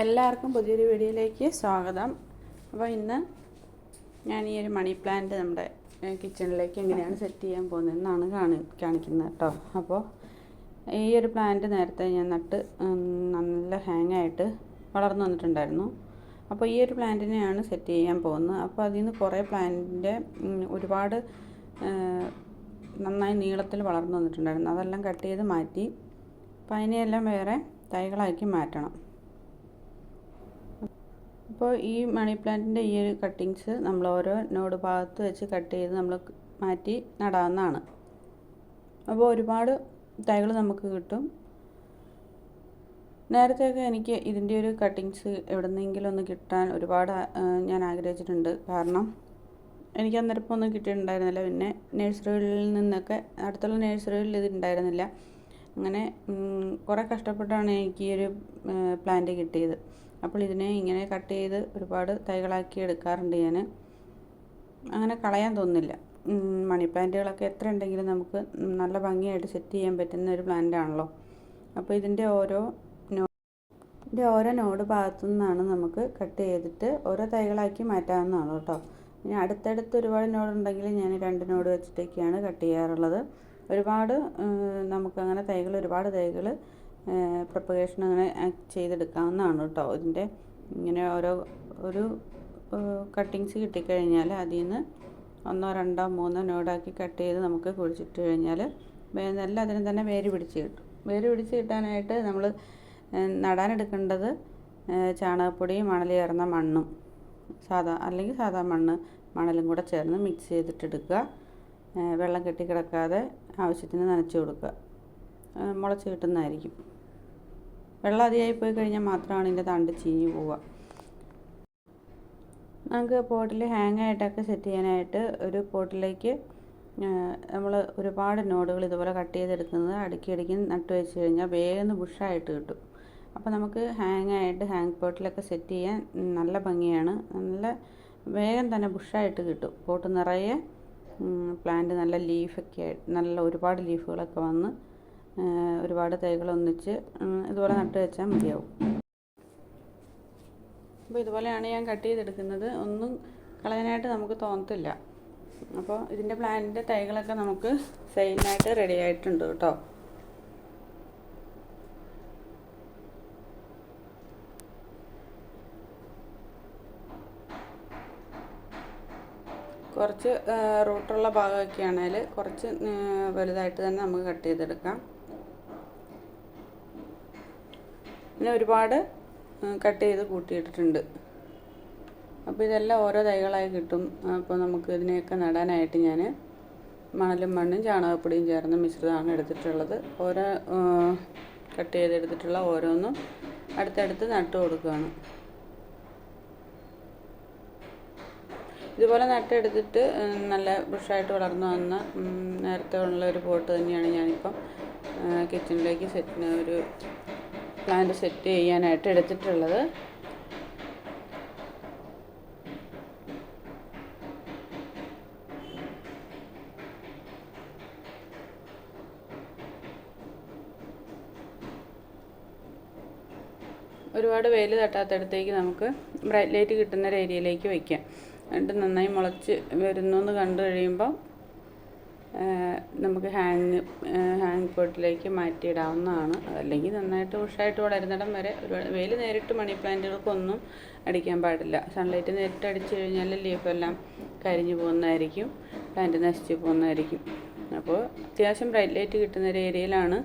എല്ലാവർക്കും പുതിയൊരു വീഡിയോയിലേക്ക് സ്വാഗതം. അപ്പോൾ ഇന്ന് ഞാൻ ഈ ഒരു മണി പ്ലാന്റ് നമ്മുടെ കിച്ചണിലേക്ക് എങ്ങനെയാണ് സെറ്റ് ചെയ്യാൻ പോകുന്നതെന്നാണ് കാണി കാണിക്കുന്നത് കേട്ടോ. അപ്പോൾ ഈ ഒരു പ്ലാന്റ് നേരത്തെ ഞാൻ നട്ട് നല്ല ഹാങ് ആയിട്ട് വളർന്നു വന്നിട്ടുണ്ടായിരുന്നു. അപ്പോൾ ഈ ഒരു പ്ലാന്റിനെയാണ് സെറ്റ് ചെയ്യാൻ പോകുന്നത്. അപ്പോൾ അതിൽ നിന്ന് കുറേ പ്ലാന്റിന്റെ ഒരുപാട് നന്നായി നീളത്തിൽ വളർന്നു വന്നിട്ടുണ്ടായിരുന്നു. അതെല്ലാം കട്ട് ചെയ്ത് മാറ്റി അപ്പോൾ അതിനെയെല്ലാം വേറെ തൈകളാക്കി മാറ്റണം. അപ്പോൾ ഈ മണി പ്ലാന്റിന്റെ ഈ ഒരു കട്ടിങ്സ് നമ്മൾ ഓരോ നോട് ഭാഗത്ത് വെച്ച് കട്ട് ചെയ്ത് നമ്മൾ മാറ്റി നടാവുന്നതാണ്. അപ്പോൾ ഒരുപാട് തൈകൾ നമുക്ക് കിട്ടും. നേരത്തെയൊക്കെ എനിക്ക് ഇതിന്റെ ഒരു കട്ടിങ്സ് എവിടെന്നെങ്കിലും ഒന്ന് കിട്ടാൻ ഒരുപാട് ഞാൻ ആഗ്രഹിച്ചിട്ടുണ്ട്. കാരണം എനിക്ക് അന്നേരം ഒന്നും കിട്ടിയിട്ടുണ്ടായിരുന്നില്ല. പിന്നെ നഴ്സറികളിൽ നിന്നൊക്കെ അടുത്തുള്ള നഴ്സറികളിൽ ഇത് ഉണ്ടായിരുന്നില്ല. അങ്ങനെ കുറേ കഷ്ടപ്പെട്ടാണ് എനിക്ക് ഈ ഒരു പ്ലാന്റ് കിട്ടിയത്. അപ്പോൾ ഇതിനെ ഇങ്ങനെ കട്ട് ചെയ്ത് ഒരുപാട് തൈകളാക്കി എടുക്കാറുണ്ട് ഞാൻ. അങ്ങനെ കളയാൻ തോന്നുന്നില്ല. മണി പ്ലാന്റുകളൊക്കെ എത്ര ഉണ്ടെങ്കിലും നമുക്ക് നല്ല ഭംഗിയായിട്ട് സെറ്റ് ചെയ്യാൻ പറ്റുന്ന ഒരു പ്ലാന്റ് ആണല്ലോ. അപ്പോൾ ഇതിന്റെ ഓരോ ഇതിന്റെ ഓരോ നോഡ് ഭാഗത്തു നിന്നാണ് നമുക്ക് കട്ട് ചെയ്തിട്ട് ഓരോ തൈകളാക്കി മാറ്റാവുന്നതാണ് കേട്ടോ. ഇനി അടുത്തടുത്ത് ഒരുപാട് നോഡ് ഉണ്ടെങ്കിൽ ഞാൻ രണ്ട് നോഡ് വെച്ചിട്ടൊക്കെയാണ് കട്ട് ചെയ്യാറുള്ളത്. ഒരുപാട് നമുക്കങ്ങനെ തൈകൾ ഒരുപാട് തൈകൾ പ്രൊപ്പഗേഷൻ അങ്ങനെ ചെയ്തെടുക്കാവുന്നതാണ് കേട്ടോ. ഇതിന്റെ ഇങ്ങനെ ഓരോ ഒരു കട്ടിങ്സ് കിട്ടിക്കഴിഞ്ഞാൽ അതിൽ നിന്ന് ഒന്നോ രണ്ടോ മൂന്നോ നോഡാക്കി കട്ട് ചെയ്ത് നമുക്ക് കുഴിച്ചിട്ട് കഴിഞ്ഞാൽ നല്ല അതിന് തന്നെ വേര് പിടിച്ച് കിട്ടും. വേര് പിടിച്ച് കിട്ടാനായിട്ട് നമ്മൾ നടാനെടുക്കേണ്ടത് ഏ, ചാണകപ്പൊടിയും മണൽ ചേർന്ന മണ്ണും സാധാ അല്ലെങ്കിൽ സാധാ മണ്ണ് മണലും കൂടെ ചേർന്ന് മിക്സ് ചെയ്തിട്ടെടുക്കുക. വെള്ളം കെട്ടിക്കിടക്കാതെ ആവശ്യത്തിന് നനച്ച് കൊടുക്കുക. മുളച്ച് കിട്ടുന്നതായിരിക്കും. വെള്ളം അധികമായി പോയി കഴിഞ്ഞാൽ മാത്രമാണ് ഇതിന്റെ തണ്ട് ചീഞ്ഞു പോവുക. നമുക്ക് പോട്ടിൽ ഹാങ് ആയിട്ടൊക്കെ സെറ്റ് ചെയ്യാനായിട്ട് ഒരു പോട്ടിലേക്ക് നമ്മൾ ഒരുപാട് നോഡുകൾ ഇതുപോലെ കട്ട് ചെയ്തെടുക്കുന്നത് അടുക്കി അടുക്കി നട്ട് വെച്ച് കഴിഞ്ഞാൽ വേഗം ബുഷായിട്ട് കിട്ടും. അപ്പോൾ നമുക്ക് ഹാങ് ആയിട്ട് ഹാങ് പോട്ടിലൊക്കെ സെറ്റ് ചെയ്യാൻ നല്ല ഭംഗിയാണ്. നല്ല വേഗം തന്നെ ബുഷായിട്ട് കിട്ടും. പോട്ട് നിറയെ പ്ലാന്റ് നല്ല ലീഫൊക്കെ ആയിട്ട് നല്ല ഒരുപാട് ലീഫുകളൊക്കെ വന്ന് ഒരുപാട് തൈകൾ ഒന്നിച്ച് ഇതുപോലെ നട്ട് വെച്ചാൽ മതിയാവും. അപ്പോൾ ഇതുപോലെയാണ് ഞാൻ കട്ട് ചെയ്തെടുക്കുന്നത്. ഒന്നും കളയാനായിട്ട് നമുക്ക് തോന്നത്തില്ല. അപ്പോൾ ഇതിന്റെ പ്ലാന്റിന്റെ തൈകളൊക്കെ നമുക്ക് സെയിലിനായിട്ട് റെഡി ആയിട്ടുണ്ട് കേട്ടോ. കുറച്ച് റൂട്ടുള്ള ഭാഗമൊക്കെ ആണെങ്കിൽ കുറച്ച് വലുതായിട്ട് തന്നെ നമുക്ക് കട്ട് ചെയ്തെടുക്കാം. പിന്നെ ഒരുപാട് കട്ട് ചെയ്ത് കൂട്ടിയിട്ടിട്ടുണ്ട്. അപ്പോൾ ഇതെല്ലാം ഓരോ തൈകളായി കിട്ടും. അപ്പോൾ നമുക്ക് ഇതിനെയൊക്കെ നടാനായിട്ട് ഞാൻ മണലും മണ്ണും ചാണകപ്പൊടിയും ചേർന്ന് മിശ്രിതമാണ് എടുത്തിട്ടുള്ളത്. ഓരോ കട്ട് ചെയ്തെടുത്തിട്ടുള്ള ഓരോന്നും അടുത്തടുത്ത് നട്ട് കൊടുക്കുകയാണ്. ഇതുപോലെ നട്ടെടുത്തിട്ട് നല്ല ബുഷായിട്ട് വളർന്നു വന്ന നേരത്തെ ഉള്ള ഒരു പോട്ട് തന്നെയാണ് ഞാനിപ്പം കിച്ചണിലേക്ക് സെറ്റ് ഒരു പ്ലാന്റ് സെറ്റ് ചെയ്യാനായിട്ട് എടുത്തിട്ടുള്ളത്. ഒരുപാട് വെയിൽ തട്ടാത്തടത്തേക്ക് നമുക്ക് ബ്രൈറ്റ് ലൈറ്റ് കിട്ടുന്ന ഒരു ഏരിയയിലേക്ക് വയ്ക്കാം. എന്നിട്ട് നന്നായി മുളച്ച് വരുന്നു എന്ന് കണ്ടു കഴിയുമ്പോൾ നമുക്ക് ഹാങ് ഹാങ് പോട്ടിലേക്ക് മാറ്റിയിടാവുന്നതാണ്. അതല്ലെങ്കിൽ നന്നായിട്ട് ഉഷായിട്ട് വളരുന്നിടം വരെ ഒരു വെയിൽ നേരിട്ട് മണി പ്ലാന്റുകൾക്കൊന്നും അടിക്കാൻ പാടില്ല. സൺലൈറ്റ് നേരിട്ട് അടിച്ചു കഴിഞ്ഞാൽ ലീഫെല്ലാം കരിഞ്ഞു പോകുന്നതായിരിക്കും പ്ലാന്റ് നശിച്ചു പോകുന്നതായിരിക്കും. അപ്പോൾ അത്യാവശ്യം ബ്രൈറ്റ് ലൈറ്റ് കിട്ടുന്ന ഒരു ഏരിയയിലാണ്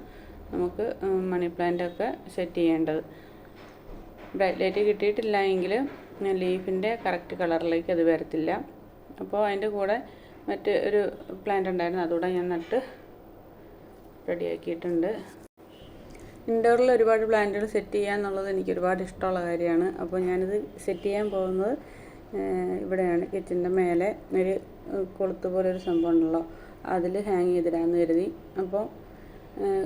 നമുക്ക് മണി പ്ലാന്റൊക്കെ സെറ്റ് ചെയ്യേണ്ടത്. ബ്രൈറ്റ് ലൈറ്റ് കിട്ടിയിട്ടില്ല എങ്കിൽ ലീഫിന്റെ കറക്റ്റ് കളറിലേക്ക് അത് വരത്തില്ല. അപ്പോൾ അതിന്റെ കൂടെ മറ്റ് ഒരു പ്ലാന്റ് ഉണ്ടായിരുന്നു. അതുകൂടെ ഞാൻ നട്ട് റെഡിയാക്കിയിട്ടുണ്ട്. ഇൻഡോറിൽ ഒരുപാട് പ്ലാന്റുകൾ സെറ്റ് ചെയ്യുക എന്നുള്ളത് എനിക്ക് ഒരുപാട് ഇഷ്ടമുള്ള കാര്യമാണ്. അപ്പോൾ ഞാനിത് സെറ്റ് ചെയ്യാൻ പോകുന്നത് ഇവിടെയാണ്. കിച്ചന്റെ മേലെ ഒരു കൊളുത്ത് പോലെ ഒരു സംഭവം ഉണ്ടല്ലോ. അതിൽ ഹാങ് ചെയ്തിടാമെന്ന് കരുതി. അപ്പോൾ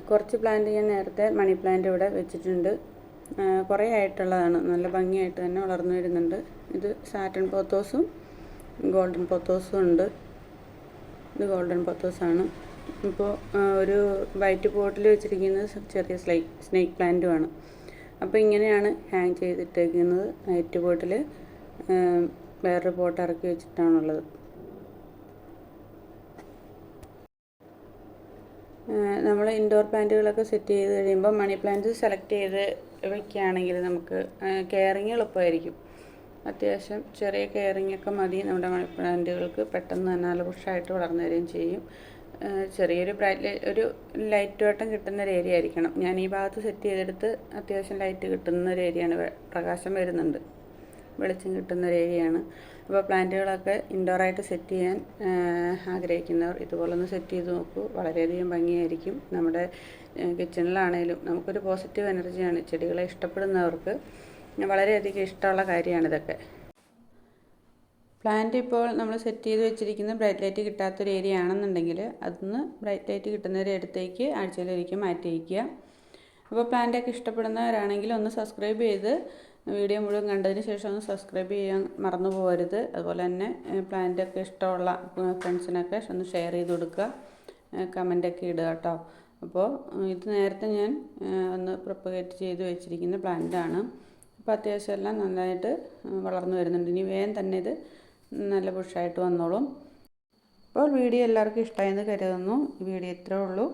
കുറച്ച് പ്ലാന്റ് ഞാൻ നേരത്തെ മണി പ്ലാന്റ് ഇവിടെ വെച്ചിട്ടുണ്ട്. കുറേ ആയിട്ടുള്ളതാണ്. നല്ല ഭംഗിയായിട്ട് തന്നെ വളർന്നു വരുന്നുണ്ട്. ഇത് സാറ്റൻ പോത്തോസും ഗോൾഡൻ പോത്തോസും ഉണ്ട്. ഇത് ഗോൾഡൻ പത്തോസാണ് ഇപ്പോൾ ഒരു വൈറ്റ് പോട്ടിൽ വെച്ചിരിക്കുന്നത് ചെറിയ സ്ലൈ സ്നേക്ക് പ്ലാന്റുമാണ് അപ്പോൾ ഇങ്ങനെയാണ് ഹാങ് ചെയ്തിട്ടേക്കുന്നത്. വൈറ്റ് ബോട്ടിൽ വേറൊരു ബോട്ട് ഇറക്കി വെച്ചിട്ടാണുള്ളത്. നമ്മൾ ഇൻഡോർ പ്ലാന്റുകളൊക്കെ സെറ്റ് ചെയ്ത് കഴിയുമ്പോൾ മണി പ്ലാന്റ് സെലക്ട് ചെയ്ത് വെക്കുകയാണെങ്കിൽ നമുക്ക് കെയറിങ് എളുപ്പമായിരിക്കും. അത്യാവശ്യം ചെറിയ കെയറിങ്ങൊക്കെ മതി. നമ്മുടെ മണി പ്ലാന്റുകൾക്ക് പെട്ടെന്ന് തന്നെ നല്ല ബുഷായിട്ട് വളർന്നു വരികയും ചെയ്യും. ചെറിയൊരു ബ്രൈറ്റ് ഒരു ലൈറ്റ് വട്ടം കിട്ടുന്ന ഒരു ഏരിയ ആയിരിക്കണം. ഞാൻ ഈ ഭാഗത്ത് സെറ്റ് ചെയ്തെടുത്ത് അത്യാവശ്യം ലൈറ്റ് കിട്ടുന്ന ഒരു ഏരിയയാണ് പ്രകാശം വരുന്നുണ്ട്. വെളിച്ചം കിട്ടുന്ന ഒരു ഏരിയയാണ് അപ്പോൾ പ്ലാന്റുകളൊക്കെ ഇൻഡോറായിട്ട് സെറ്റ് ചെയ്യാൻ ആഗ്രഹിക്കുന്നവർ ഇതുപോലൊന്ന് സെറ്റ് ചെയ്ത് നോക്കൂ. വളരെയധികം ഭംഗിയായിരിക്കും. നമ്മുടെ കിച്ചണിലാണേലും നമുക്കൊരു പോസിറ്റീവ് എനർജിയാണ് ചെടികളെ ഇഷ്ടപ്പെടുന്നവർക്ക് വളരെയധികം ഇഷ്ടമുള്ള കാര്യമാണ് ഇതൊക്കെ. പ്ലാന്റ് ഇപ്പോൾ നമ്മൾ സെറ്റ് ചെയ്ത് വെച്ചിരിക്കുന്ന ബ്രൈറ്റ് ലൈറ്റ് കിട്ടാത്തൊരു ഏരിയ ആണെന്നുണ്ടെങ്കിൽ അതൊന്ന് ബ്രൈറ്റ് ലൈറ്റ് കിട്ടുന്നൊരു അടുത്തേക്ക് ആഴ്ചയിലൊരിക്കൽ മാറ്റി വയ്ക്കുക അപ്പോൾ പ്ലാന്റൊക്കെ ഇഷ്ടപ്പെടുന്നവരാണെങ്കിൽ ഒന്ന് സബ്സ്ക്രൈബ് ചെയ്ത് വീഡിയോ മുഴുവൻ കണ്ടതിന് ശേഷം ഒന്ന് സബ്സ്ക്രൈബ് ചെയ്യാൻ മറന്നു പോകരുത്. അതുപോലെ തന്നെ പ്ലാന്റൊക്കെ ഇഷ്ടമുള്ള ഫ്രണ്ട്സിനൊക്കെ ഒന്ന് ഷെയർ ചെയ്ത് കൊടുക്കുക. കമന്റൊക്കെ ഇടുക കേട്ടോ. അപ്പോൾ ഇത് നേരത്തെ ഞാൻ ഒന്ന് പ്രൊപ്പഗേറ്റ് ചെയ്ത് വെച്ചിരിക്കുന്ന പ്ലാന്റാണ് അപ്പോൾ അത്യാവശ്യം എല്ലാം നന്നായിട്ട് വളർന്നു വരുന്നുണ്ട്. ഇനി വേഗം തന്നെ ഇത് നല്ല പുഷായിട്ട് വന്നോളും. അപ്പോൾ വീഡിയോ എല്ലാവർക്കും ഇഷ്ടമായെന്ന് കരുതുന്നു. വീഡിയോ ഇത്രേ ഉള്ളൂ.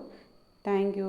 താങ്ക്